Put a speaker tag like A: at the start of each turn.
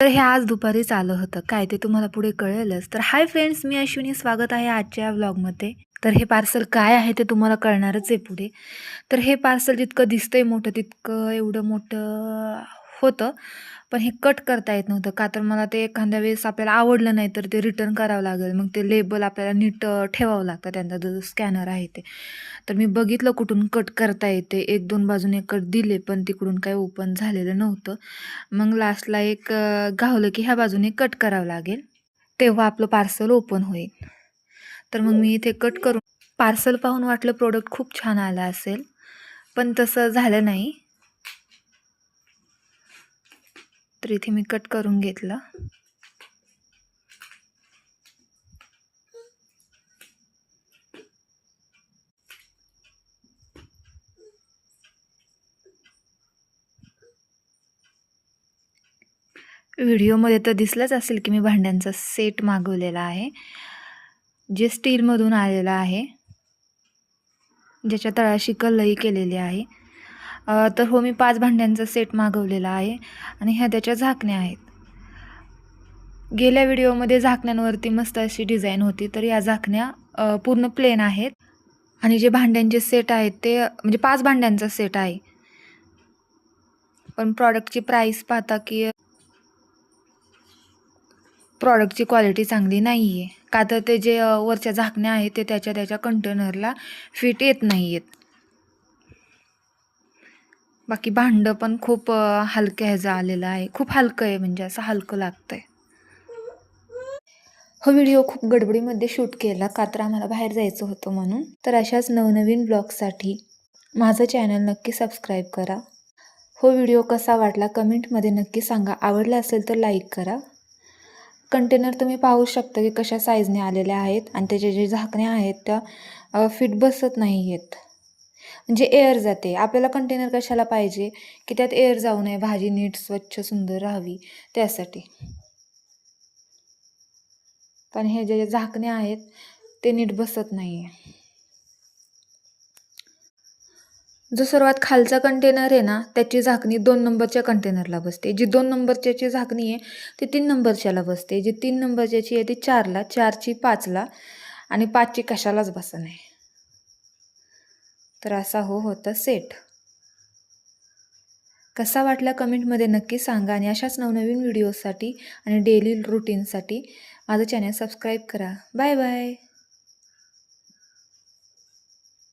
A: तर हे आज दुपारीच आलं होतं. काय ते तुम्हाला पुढे कळेलच. तर हाय फ्रेंड्स मी अश्विनी स्वागत आहे आजच्या व्लॉगमध्ये तर हे पार्सल काय आहे ते तुम्हाला कळणारच आहे पुढे. तर हे पार्सल जितकं दिसतंय मोठं तितकं एवढं मोठं होतं. पण हे कट करता येत नव्हतं. का तर मला ते एखाद्या वेळेस आपल्याला आवडलं नाही तर ते रिटर्न करावं लागेल. मग ते लेबल आपल्याला नीट ठेवावं लागतं. त्यांचा जो स्कॅनर आहे ते. तर मी बघितलं कुठून कट करता येते. एक दोन बाजूने कट दिले पण तिकडून काही ओपन झालेलं नव्हतं. मग लास्टला एक गावलं की ह्या बाजूने कट करावं लागेल. तेव्हा आपलं पार्सल ओपन होईल. तर मग मी इथे कट करून पार्सल पाहून वाटलं प्रोडक्ट खूप छान आलं असेल. पण तसं झालं नाही. तर इथे मी कट करून घेतलं. व्हिडिओमध्ये तर दिसलंच असेल की मी भांड्यांचा सेट मागवलेला आहे जे स्टीलमधून आलेलं आहे ज्याच्या तळाशी कलई केलेली आहे. तर हो मी पाच भांड्यांचा सेट मागवलेला आहे आणि ह्या त्याच्या झाकण्या आहेत. गेल्या व्हिडिओमध्ये झाकण्यांवरती मस्त अशी डिझाईन होती तर या झाकण्या पूर्ण प्लेन आहेत. आणि जे भांड्यांचे सेट आहेत ते म्हणजे पाच भांड्यांचा सेट आहे. पण प्रॉडक्टची प्राईस पाहता की प्रॉडक्टची क्वालिटी चांगली नाही आहे का तर ते जे वरच्या झाकण्या आहेत ते त्याच्या त्याच्या कंटेनरला फिट येत नाही आहेत बाकी भांडं पण खूप हलक्या ह्याचं आलेलं आहे. खूप हलकं आहे म्हणजे असं हलकं लागतं आहे हा हो, व्हिडिओ खूप गडबडीमध्ये शूट केला. का तर आम्हाला बाहेर जायचं होतं म्हणून. तर अशाच नवनवीन ब्लॉगसाठी माझं चॅनल नक्की सबस्क्राईब करा. हो व्हिडिओ कसा वाटला कमेंटमध्ये नक्की सांगा. आवडला असेल तर लाईक करा. कंटेनर तुम्ही पाहू शकता की कशा साईजने आलेल्या आहेत. आणि त्याचे जे झाकण्या आहेत त्या फिट बसत नाही आहेत. म्हणजे एअर जाते. आपल्याला कंटेनर कशाला पाहिजे? की त्यात एअर जाऊ नये. भाजी नीट स्वच्छ सुंदर राहावी. त्यासाठी. पण हे जे झाकणे आहेत ते नीट बसत नाही आहे जो सर्वात खालचा कंटेनर आहे ना त्याची झाकणी दोन नंबरच्या कंटेनरला बसते. जी दोन नंबरच्याची झाकणी आहे ती तीन नंबरच्याला बसते. जी तीन नंबरच्याची आहे ती चारला चारची पाचला आणि पाचची कशालाच बसत नाही. तर असा हो होता सेट कसा वाटला कमेंटमध्ये नक्की सांगा आणि अशाच नवनवीन व्हिडिओसाठी आणि डेली रुटीनसाठी माझं चॅनल सबस्क्राईब करा. Bye bye.